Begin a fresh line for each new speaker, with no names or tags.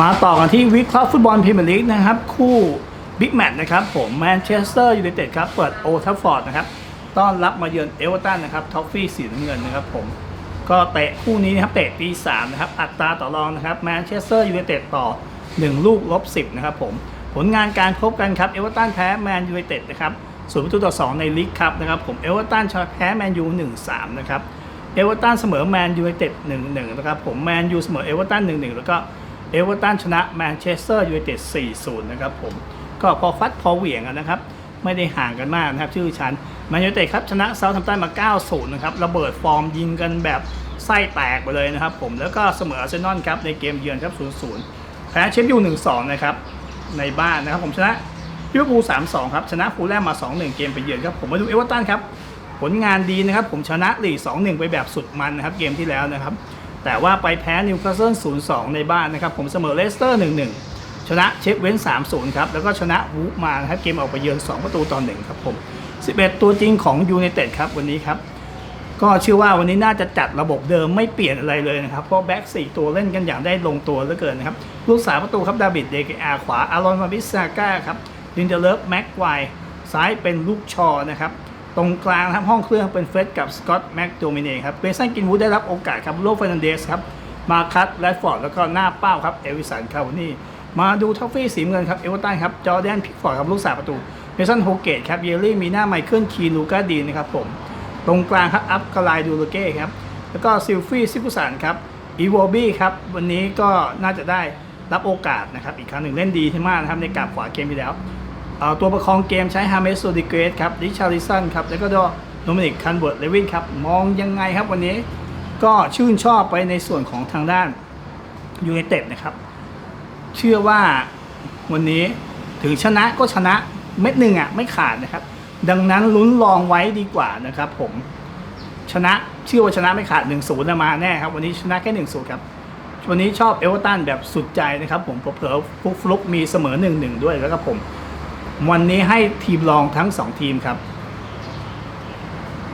มาต่อกันที่วิเคราะห์ฟุตบอลพรีเมียร์ลีกนะครับ คู่บิ๊กแมตช์นะครับ ผมแมนเชสเตอร์ยูไนเต็ดครับ เปิดโอทัฟฟอร์ดนะครับ ต้อนรับมาเยือนเอเวอร์ตันนะครับท็อฟฟี่สีน้ำเงินนะครับผม ก็เตะคู่นี้นะครับ เตะตีสามนะครับ อัตราต่อรองนะครับแมนเชสเตอร์ยูไนเต็ดต่อ 1 ลูกลบ10นะครับผม ผลงานการพบกันครับเอเวอร์ตันแพ้แมนยูไนเต็ดนะครับศูนย์ประตูต่อ 2 ในลีกครับนะครับผมเอเวอร์ตันชนะแพ้แมนยู1-3นะครับเอเวอร์ตันเสมอแมนยูไนเต็ด1-1นะครับผมแมนยูเสมอเอเวอร์ตัน1-1แล้วก็ เอเวอร์ตันชนะแมนเชสเตอร์ยูไนเต็ด 4-0 นะครับผม ก็พอฟัดพอเหวี่ยงกันนะครับ ไม่ได้ห่างกันมากนะครับ ชื่อชั้นแมนยูไนเต็ดครับชนะเซาท์แฮมป์ตันมา 9-0 นะครับ ระเบิดฟอร์มยิงกันแบบไส้แตกไปเลยนะครับผม แล้วก็เสมออาร์เซนอลครับในเกมเยือนครับ 0-0 แพ้เชฟยู1-2 นะครับ ในบ้านนะครับผมชนะลิเวอร์พูล3-2 ครับ ชนะฟูลแลมมา 2-1 เกมไปเยือนครับ ผมมาดูเอเวอร์ตันครับ ผลงานดีนะครับ ผมชนะลี2-1 ไปแบบสุดมันนะครับ เกมที่แล้วนะครับ แต่ว่าไปแพ้นิวคาสเซิล0-2 ในบ้านนะครับ ผมเสมอเลสเตอร์ 1-1 ชนะเชฟเว้น 3-0 ครับ แล้วก็ชนะวูมานะครับเกมออกไปเยือน 2 ประตูต่อ1ครับผม 11 ตัวจริงของยูไนเต็ดครับวันนี้ครับ ก็เชื่อว่าวันนี้น่าจะจัดระบบเดิมไม่เปลี่ยนอะไรเลยนะครับ เพราะแบ็กสี่ตัวเล่นกันอย่างได้ลงตัวเหลือเกินนะครับลูกสาวประตูครับดาบิดเดกอาขวาอารอนมาบิสซาก้าครับลินเดเลฟแม็กไวซ้ายเป็นลูกชอนะครับ ตรงกลางนะครับห้องเครื่องเป็นเฟรดกับสกอตแม็กโดมิเนครับเบสันกินวูดได้รับโอกาสครับโลเฟร์นันเดสครับมาคัตแรดฟอร์ดแล้วก็หน้าเป้าครับเอวิสันคาวนี่มาดูทอฟฟี่สีเงินครับเอเวอร์ตันครับจอร์แดนพิกฟอร์ดครับลูกสาวประตูเมสันโฮเกตครับเยลลี่มีหน้าไมเคิลคีลูกาดีนะครับผมตรงกลางครับอัพคาไลดูโลเก้ครับแล้วก็ซิลฟี่ซิกุสันครับอีโวบี้ครับวันนี้ก็น่าจะได้รับโอกาสนะครับอีกครั้งหนึ่งเล่นดีที่มากนะครับในกาบขวาเกมที่แล้ว ตัวประคองเกมใช้ฮาเมสโซดิเกรสครับดิชาริสันครับแล้วก็โดมินิกคันเวิร์ดเลวินครับมองยังไงครับวันนี้ก็ชื่นชอบไปในส่วนของทางด้านยูไนเต็ดนะครับ เชื่อว่าวันนี้ถึงชนะก็ชนะเม็ดหนึ่งอะไม่ขาดนะครับ ดังนั้นลุ้นลองไว้ดีกว่านะครับผมชนะเชื่อว่าชนะไม่ขาด1-0นะมาแน่ครับ วันนี้ชนะแค่1-0ครับ วันนี้ชอบเอเวอร์ตันแบบสุดใจนะครับ ผมเผลอฟุกฟลุกมีเสมอ1-1ด้วยแล้วก็ผม วันนี้ให้ทีมรองทั้ง 2 ทีมครับ